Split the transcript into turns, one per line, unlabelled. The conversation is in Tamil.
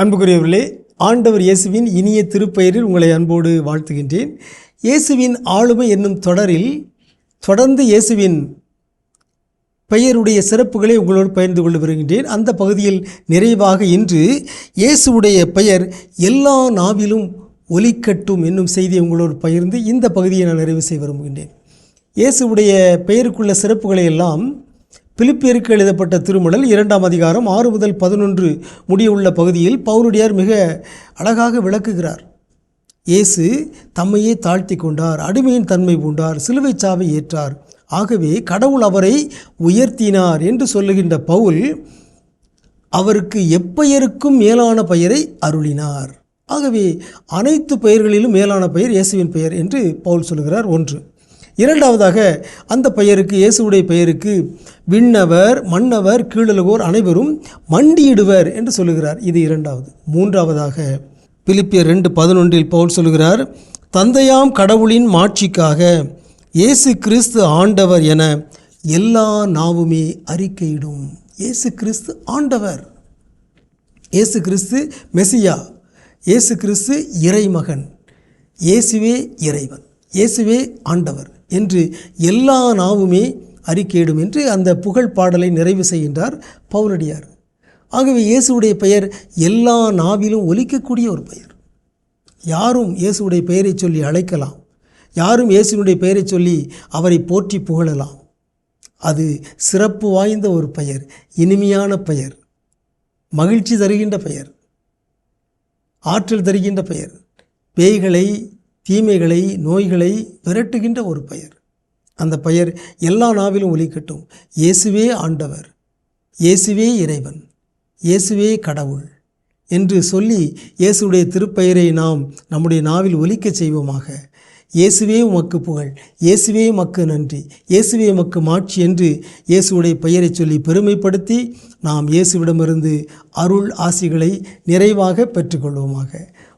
அன்புக்குரியவர்களே ஆண்டவர் இயேசுவின் இனிய திருப்பெயரில் உங்களை அன்போடு வாழ்த்துகின்றேன். இயேசுவின் ஆளுமை என்னும் தொடரில் தொடர்ந்து இயேசுவின் பெயருடைய சிறப்புகளை உங்களோடு பகிர்ந்து கொள்ள வருகின்றேன் அந்த பகுதியில் நிறைவாக இன்று இயேசுவுடைய பெயர் எல்லா நாவிலும் ஒலிக்கட்டும் என்னும் செய்தியை உங்களோடு பகிர்ந்து இந்த பகுதியை நான் நிறைவு செய்ய விரும்புகின்றேன். இயேசுவுடைய பெயருக்குள்ள சிறப்புகளை எல்லாம் பிலிப்பியருக்கு எழுதப்பட்ட திருமணல் இரண்டாம் அதிகாரம் ஆறு முதல் பதினொன்று முடியவுள்ள பகுதியில் பவுலுடையார் மிக அழகாக விளக்குகிறார். இயேசு தம்மையே தாழ்த்தி கொண்டார் அடிமையின் தன்மை பூண்டார் சிலுவை சாவை ஏற்றார். ஆகவே கடவுள் அவரை உயர்த்தினார் என்று சொல்லுகின்ற பவுல் அவருக்கு எப்பெயருக்கும் மேலான பெயரை அருளினார். ஆகவே அனைத்து பெயர்களிலும் மேலான பெயர் இயேசுவின் பெயர் என்று பவுல் சொல்கிறார். ஒன்று இரண்டாவதாக அந்த பெயருக்கு இயேசுடைய பெயருக்கு விண்ணவர் மன்னவர் கீழலுகோர் அனைவரும் மண்டியிடுவர் என்று சொல்லுகிறார். இது இரண்டாவது. மூன்றாவதாக பிலிப்பியர் ரெண்டு பதினொன்றில் பவுல் சொல்கிறார் தந்தையாம் கடவுளின் மாட்சிக்காக இயேசு கிறிஸ்து ஆண்டவர் என எல்லா நாவுமே அறிக்கையிடும். இயேசு கிறிஸ்து ஆண்டவர். இயேசு கிறிஸ்து மெசியா. இயேசு கிறிஸ்து இறைமகன். இயேசுவே இறைவன். இயேசுவே ஆண்டவர். என்று எல்லா நாவுமே அறிக்கையிடும் என்று அந்த புகழ் பாடலை நிறைவு செய்கின்றார் பவுலடியார் ஆகவே இயேசுடைய பெயர் எல்லா நாவிலும் ஒலிக்கக்கூடிய ஒரு பெயர். யாரும் இயேசுடைய பெயரை சொல்லி அழைக்கலாம். யாரும் இயேசுனுடைய பெயரை சொல்லி அவரை போற்றி புகழலாம். அது சிறப்பு வாய்ந்த ஒரு பெயர் இனிமையான பெயர் மகிழ்ச்சி தருகின்ற பெயர் ஆற்றல் தருகின்ற பெயர் பேய்களை தீமைகளை நோய்களை விரட்டுகின்ற ஒரு பெயர். அந்த பெயர் எல்லா நாவிலும் ஒலிக்கட்டும். இயேசுவே ஆண்டவர். இயேசுவே இறைவன். இயேசுவே கடவுள் என்று சொல்லி இயேசுடைய திருப்பெயரை நாம் நம்முடைய நாவில் ஒலிக்கச் செய்வோமாக. இயேசுவே உமக்கு புகழ். இயேசுவே மக்கு நன்றி. இயேசுவே மக்கு மாட்சி என்று இயேசுடைய பெயரை சொல்லி பெருமைப்படுத்தி நாம் இயேசுவிடமிருந்து அருள் ஆசிகளை நிறைவாக பெற்றுக்கொள்வோமாக.